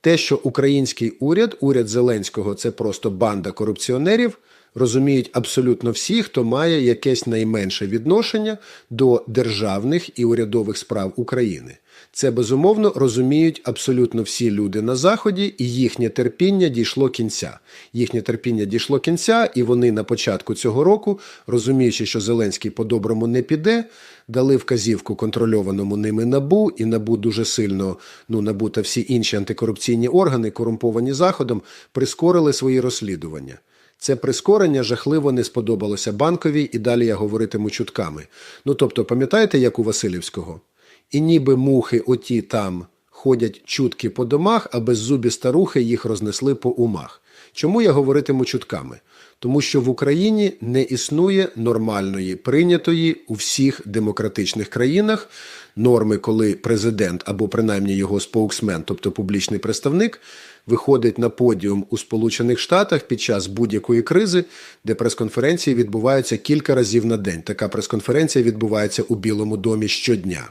Те, що український уряд, уряд Зеленського, це просто банда корупціонерів, розуміють абсолютно всі, хто має якесь найменше відношення до державних і урядових справ України. Це безумовно розуміють абсолютно всі люди на заході, і їхнє терпіння дійшло кінця. Їхнє терпіння дійшло кінця, і вони на початку цього року, розуміючи, що Зеленський по-доброму не піде, дали вказівку контрольованому ними набу, і набу дуже сильно ну набу та всі інші антикорупційні органи, корумповані заходом, прискорили свої розслідування. Це прискорення жахливо не сподобалося банковій, і далі я говоритиму чутками. Ну тобто, пам'ятаєте, як у Васильівського? І ніби мухи оті там ходять чутки по домах, а беззубі старухи їх рознесли по умах. Чому я говоритиму чутками? Тому що в Україні не існує нормальної, прийнятої у всіх демократичних країнах норми, коли президент або принаймні його споуксмен, тобто публічний представник, виходить на подіум у Сполучених Штатах під час будь-якої кризи, де прес-конференції відбуваються кілька разів на день. Така прес-конференція відбувається у Білому домі щодня.